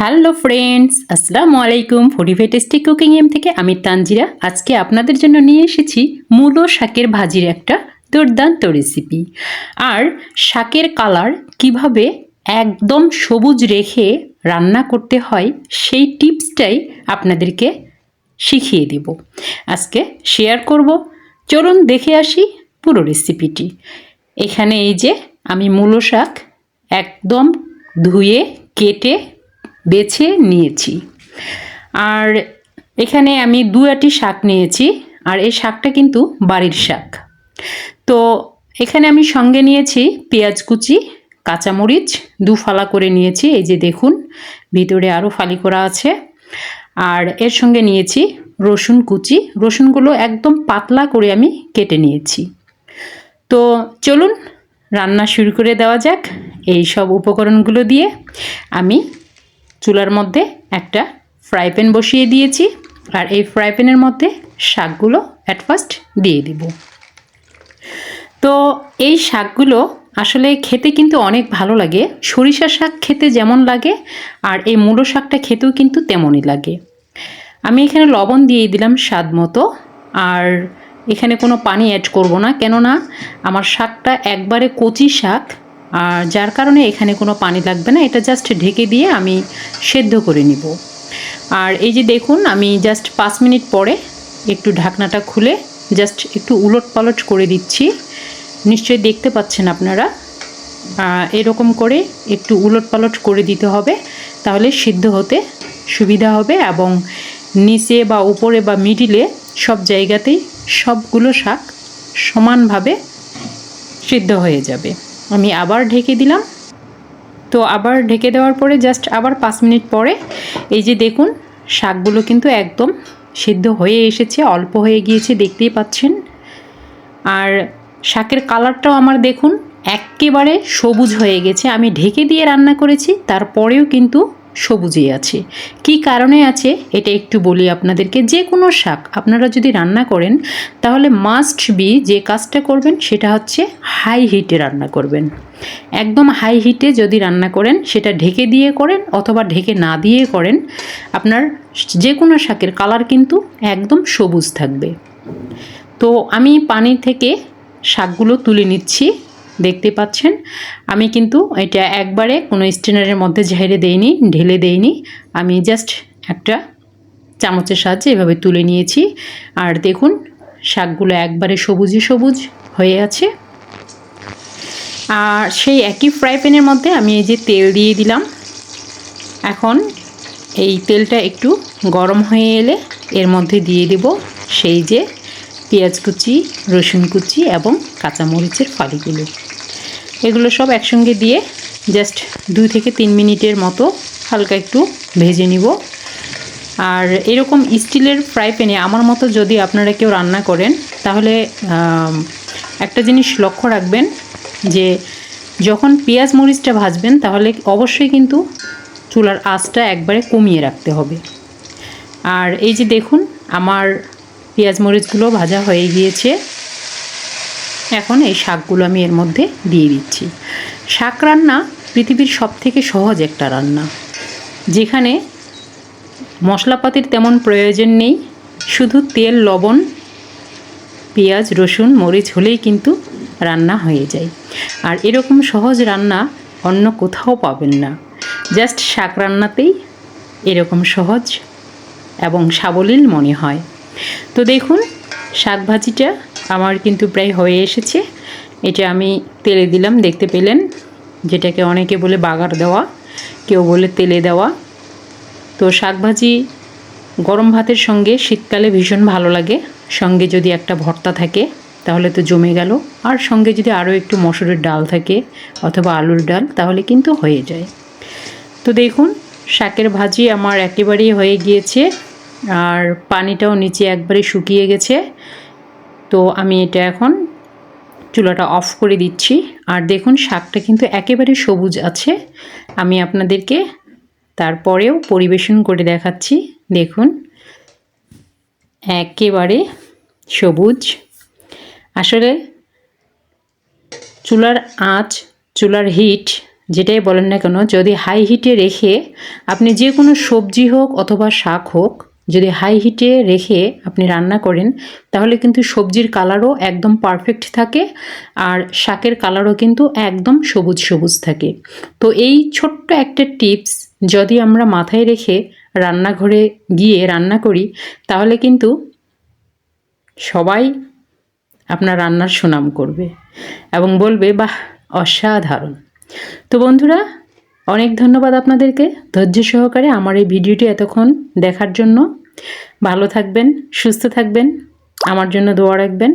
Hello friends আসসালামু আলাইকুম fortify tasty cooking M থেকে আমি তানজিরা। আজকে আপনাদের জন্য নিয়ে এসেছি মূলো শাকের ভাজির একটা দুর্দান্ত রেসিপি আর শাকের কালার কীভাবে একদম সবুজ রেখে রান্না করতে হয়, সেই টিপসটাই আপনাদেরকে শিখিয়ে দেব। আজকে শেয়ার করব। চলুন দেখে আসি পুরো রেসিপিটি এখানে এই যে আমি মূলো শাক একদম ধুয়ে, কেটে বেছে নিয়েছি। আর এখানে আমি দু আটি শাক নিয়েছি, আর এই শাকটা কিন্তু বাড়ির শাক। তো এখানে আমি সঙ্গে নিয়েছি পেঁয়াজ কুচি, কাঁচামরিচ দু ফালা করে নিয়েছি, এই যে দেখুন, ভিতরে আরও ফালি করা আছে। আর এর সঙ্গে নিয়েছি রসুন কুচি, রসুনগুলো একদম পাতলা করে আমি কেটে নিয়েছি। তো চলুন, রান্না শুরু করে দেওয়া যাক। এই সব উপকরণগুলো দিয়ে আমি চুলার মধ্যে একটা ফ্রাই প্যান বসিয়ে দিয়েছি আর এই ফ্রাই প্যানের মধ্যে শাকগুলো অ্যাট ফার্স্ট দিয়ে দিব। তো এই শাকগুলো আসলে খেতে কিন্তু অনেক ভালো লাগে সরিষা শাক খেতে যেমন লাগে আর এই মূলো শাকটা খেতেও কিন্তু তেমনই লাগে। আমি এখানে লবণ দিয়ে দিলাম স্বাদ মতো আর এখানে কোনো পানি অ্যাড করব না কেননা আমার শাকটা একবারে কচি শাক আর যার কারণে এখানে কোনো পানি লাগবে না, এটা জাস্ট ঢেকে দিয়ে আমি সেদ্ধ করে নিব। আর এই যে দেখুন, আমি জাস্ট পাঁচ মিনিট পরে একটু ঢাকনাটা খুলে জাস্ট একটু উলট পালট করে দিচ্ছি। নিশ্চয়ই দেখতে পাচ্ছেন আপনারা। এরকম করে একটু উলট পালট করে দিতে হবে, তাহলে সিদ্ধ হতে সুবিধা হবে এবং নিচে বা উপরে বা মিডিলে সব জায়গাতেই সবগুলো শাক সমানভাবে সিদ্ধ হয়ে যাবে। আমি আবার ঢেকে দিলাম। তো আবার ঢেকে দেওয়ার পরে জাস্ট আবার পাঁচ মিনিট পরে এই যে দেখুন, শাকগুলো কিন্তু একদম সিদ্ধ হয়ে এসেছে, অল্প হয়ে গিয়েছে, দেখতেই পাচ্ছেন। আর শাকের কালারটাও আমার দেখুন, একেবারে সবুজ হয়ে গেছে। আমি ঢেকে দিয়ে রান্না করেছি, তারপরেও কিন্তু সবুজই আছে। কি কারণে আছে? এটা একটু বলি আপনাদেরকে। যে কোনো শাক আপনারা যদি রান্না করেন, তাহলে মাস্ট বি যে কাজটা করবেন, সেটা হচ্ছে হাই হিটে রান্না করবেন। একদম হাই হিটে যদি রান্না করেন, সেটা ঢেকে দিয়ে করেন অথবা ঢেকে না দিয়ে করেন, আপনার যে কোনো শাকের কালার কিন্তু একদম সবুজ থাকবে। তো আমি পানি থেকে শাকগুলো তুলে নিচ্ছি। দেখতে পাচ্ছেন। আমি কিন্তু এটা একবারে কোনো স্টেনারের মধ্যে ঝেড়ে দেইনি, ঢেলে দেইনি। আমি জাস্ট একটা চামচের সাহায্যে এভাবে তুলে নিয়েছি। আর দেখুন, শাকগুলো একবারে সবুজে সবুজ হয়ে আছে। আর সেই একই ফ্রাই প্যানের মধ্যে আমি এই যে তেল দিয়ে দিলাম। এখন এই তেলটা একটু গরম হয়ে এলে এর মধ্যে দিয়ে দেব সেই যে পেঁয়াজ কুচি, রসুন কুচি এবং কাঁচামরিচের ফালিগুলো। এগুলো সব একসঙ্গে দিয়ে জাস্ট দুই থেকে তিন মিনিটের মতো হালকা একটু ভেজে নিব। আর এরকম স্টিলের ফ্রাই প্যানে আমার মতো যদি আপনারা কেউ রান্না করেন, তাহলে একটা জিনিস লক্ষ্য রাখবেন যে যখন পেঁয়াজ মরিচটা ভাজবেন, তাহলে অবশ্যই কিন্তু চুলার আঁচটা একবারে কমিয়ে রাখতে হবে। আর এই যে দেখুন, আমার পেঁয়াজ মরিচগুলো ভাজা হয়ে গিয়েছে। এখন এই শাকগুলো আমি এর মধ্যে দিয়ে দিচ্ছি। শাক রান্না পৃথিবীর সব থেকে সহজ একটা রান্না। যেখানে মশলাপাতির তেমন প্রয়োজন নেই, শুধু তেল, লবণ, পেঁয়াজ, রসুন, মরিচ হলেই কিন্তু রান্না হয়ে যায়। আর এরকম সহজ রান্না অন্য কোথাও পাবেন না। জাস্ট শাক রান্নাতেই এরকম সহজ এবং সাবলীল মনে হয়। তো দেখুন, শাক ভাজিটা আমার কিন্তু প্রায় হয়ে এসেছে। এটা আমি তেলে দিলাম, দেখতে পেলেন? যেটাকে অনেকে বলে বাগার দেওয়া, কেউ বলে তেলে দেওয়া। তো শাকভাজি গরম ভাতের সঙ্গে শীতকালে ভীষণ ভালো লাগে। সঙ্গে যদি একটা ভর্তা থাকে, তাহলে তো জমে গেল। আর সঙ্গে যদি আরও একটু মসুরের ডাল থাকে অথবা আলুর ডাল, তাহলে কিন্তু হয়ে যায়। তো দেখুন, শাকের ভাজি আমার একেবারেই হয়ে গিয়েছে। আর পানিটাও নিচে একবারে শুকিয়ে গেছে। তো আমি এটা এখন চুলাটা অফ করে দিচ্ছি। আর দেখুন, শাকটা কিন্তু একেবারে সবুজ আছে। আমি আপনাদেরকে তারপরেও পরিবেশন করে দেখাচ্ছি। দেখুন, একেবারে সবুজ। আসলে চুলার আঁচ, চুলার হিট যেটাই বলেন না কেন, যদি হাই হিটে রেখে আপনি যে কোনো সবজি হোক অথবা শাক হোক যদি হাই হিটে রেখে আপনি রান্না করেন, তাহলে কিন্তু সবজির কালারও একদম পারফেক্ট থাকে আর শাকের কালারও কিন্তু একদম সবুজ সবুজ থাকে। তো এই ছোট্ট একটা টিপস যদি আমরা মাথায় রেখে রান্নাঘরে গিয়ে রান্না করি, তাহলে কিন্তু সবাই আপনার রান্নার সুনাম করবে এবং বলবে, বাহ, অসাধারণ। তো বন্ধুরা অনেক ধন্যবাদ আপনাদেরকে ধৈর্য সহকারে আমার এই ভিডিওটি এতক্ষণ দেখার জন্য। ভালো থাকবেন, সুস্থ থাকবেন, আমার জন্য দোয়া রাখবেন।